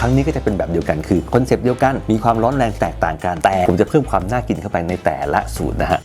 ครั้งนี้ก็จะเป็นแบบเดียวกันคือคอนเซปต์เดียวกันมีความร้อนแรงแตกต่างกันแต่ผมจะเพิ่มความน่ากินเข้าไปในแต่ละสูตรนะฮะ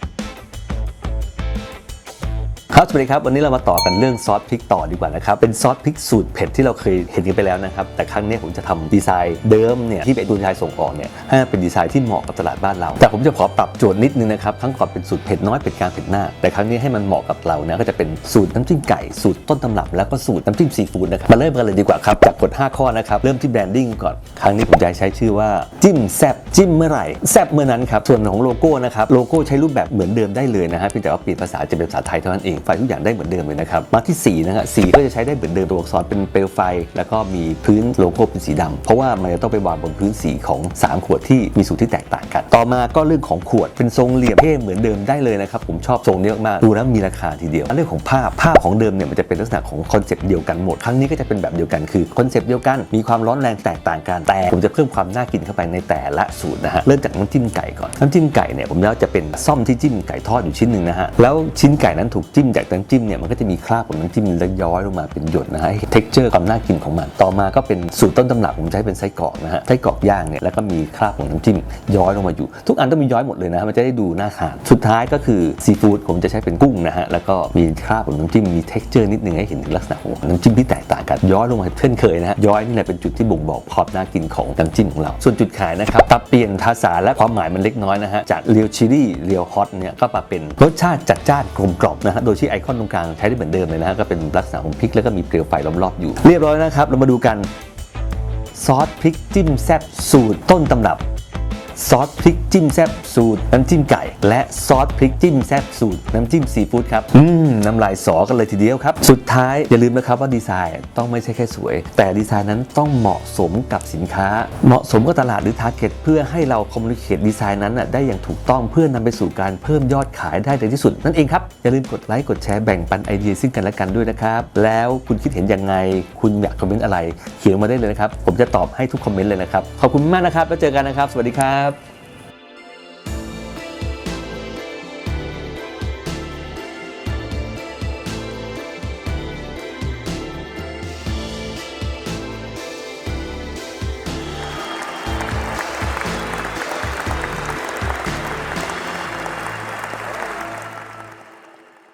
สวัสดีครับ วันนี้เรามาต่อกันเรื่องซอสพริกต่อดีกว่านะครับ เป็นซอสพริกสูตรเผ็ดที่เราเคยเห็นกันไปแล้วนะครับ แต่ครั้งนี้ผมจะทำดีไซน์เดิมเนี่ยที่เป็นตัวดีไซน์ส่งออกเนี่ยให้เป็นดีไซน์ที่เหมาะกับตลาดบ้านเรา แต่ผมจะขอปรับโจทย์นิดนึงนะครับครั้งก่อนเป็นสูตรเผ็ดน้อยเผ็ดกลางเผ็ดหน้า แต่ครั้งนี้ให้มันเหมาะกับเรานะก็จะเป็นสูตรน้ำจิ้มไก่สูตรต้นตำรับแล้วก็สูตรน้ำจิ้มซีฟู้ดนะครับมาเริ่มกันเลยดีกว่าครับจากกฎ5ข้อนะครับเริ่มที่แบรนดิ้งก่อนครั้งนี้ผมจะใช้ชื่อว่าจิ้มแซบจิ้มเมื่อไหร่แซบเมื่อนั้นครับส่วนของโลโก้นะครับโลโก้ใช้รูปแบบเหมือนเดิมได้เลยนะฮะเพียงแต่ว่าเปลี่ยนภาษาจะเป็นภาษาไทยเท่านั้นเองไฟทุกอย่างได้เหมือนเดิมเลยนะครับ มาที่สีนะฮะสีก็จะใช้ได้เหมือนเดิมตัวอักษรเป็นเปลวไฟ แล้วก็มีพื้นโลโก้เป็นสีดำเพราะว่ามันจะต้องไปวางบนพื้นสีของ 3 ขวดที่มีสูตรที่แตกต่างกัน ต่อมาก็เรื่องของขวดเป็นทรงเหลี่ยมเท่เหมือนเดิมได้เลยนะครับผมชอบทรงนี้มากดูแล้วมีราคาทีเดียวเรื่องของภาพภาพของเดิมเนี่ยมันจะเป็นลักษณะของคอนเซปต์เดียวกันหมดครั้งนี้ก็จะเป็นแบบเดียวกันคือคอนเซปต์เดียวกันมีความร้อนแรงแตกต่างกันแต่ผมจะเพิ่มความน่ากินเข้าไปในแต่ละสูตรนะฮะเริ่มจากน้ำจิ้มไก่ก่อนน้ำจิ้มไก่เนี่ยผมแล้วจะเป็นซ่อมที่จิ้มไก่ทอดอยู่ชิ้นหนึ่งนะฮะแล้วชิ้นไก่นั้นถูกจิ้มจากน้ำจิ้มเนี่ยมันก็จะมีคราบของน้ำจิ้มแล้วย้อยลงมาเป็นหยดนะฮะเท็กเจอร์ความน่ากินของมัน ต่อมาก็เป็นสูตรต้นตำรับผมใช้เป็นไส้กรอกนะฮะไส้กรอกย่างเนี่ยแล้วก็มีคราบของน้ำจิ้มย้อยลงมาอยู่ ทุกอันต้องมีย้อยหมดเลยนะฮะมันจะได้ดูน่าทานสุดท้ายก็คือซีฟู้ดผมจะใช้เป็นกุ้งนะฮะแล้วก็มีคราบของน้ำจิ้มมีเท็กเจอร์นิดนึงให้เห็นถึงลักษณะของน้ำจิ้มที่แตกต่างกันย้อยลงมาเช่นเคยนะฮะย้อยนี่แหละเป็นจุดที่บ่งบอกความน่ากินของน้ำจิ้มของเราส่วนจุดขายนะครับปรับเปลี่ยนภาษาและความหมายมันเล็กน้อยนะฮะจากเรียวชิลี่เรียวฮอตเนี่ยก็มาเป็นรสชาติจัดจ้านกลมกล่อมนะฮะโดยที่ไอคอนตรงกลางใช้ได้เหมือนเดิมเลยนะฮะก็เป็นลักษณะของพริกแล้วก็มีเปลวไฟล้อมรอบอยู่ เรียบร้อยนะครับ เรามาดูกันซอสพริกจิ้มแซ่บสูตรต้นตำรับ ซอสพริกจิ้มแซ่บสูตร น้ำจิ้มไก่ และซอสพริกจิ้มแซ่บสูตร น้ำจิ้มซีฟู้ดครับ อืม น้ำลายสอกันเลยทีเดียวครับ สุดท้ายอย่าลืมนะครับว่าดีไซน์ต้องไม่ใช่แค่สวย แต่ดีไซน์นั้นต้องเหมาะสมกับสินค้า เหมาะสมกับตลาดหรือทาร์เก็ตเพื่อให้เราคอมมูนิเคตดีไซน์นั้นน่ะได้อย่างถูกต้องเพื่อนำไปสู่การเพิ่มยอดขายได้ในที่สุด นั่นเองครับอย่าลืมกดไลค์กดแชร์แบ่งปันไอเดียซึ่งกันและกันด้วยนะครับแล้วคุณคิดเห็นยังไง คุณอยากคอมเมนต์อะไร เขียนมาได้เลยนะครับผมจะตอบให้ทุกคอมเมนต์เลยนะครับขอบคุณมากนะครับแล้วเจอกันนะครับ สวัสดีครับ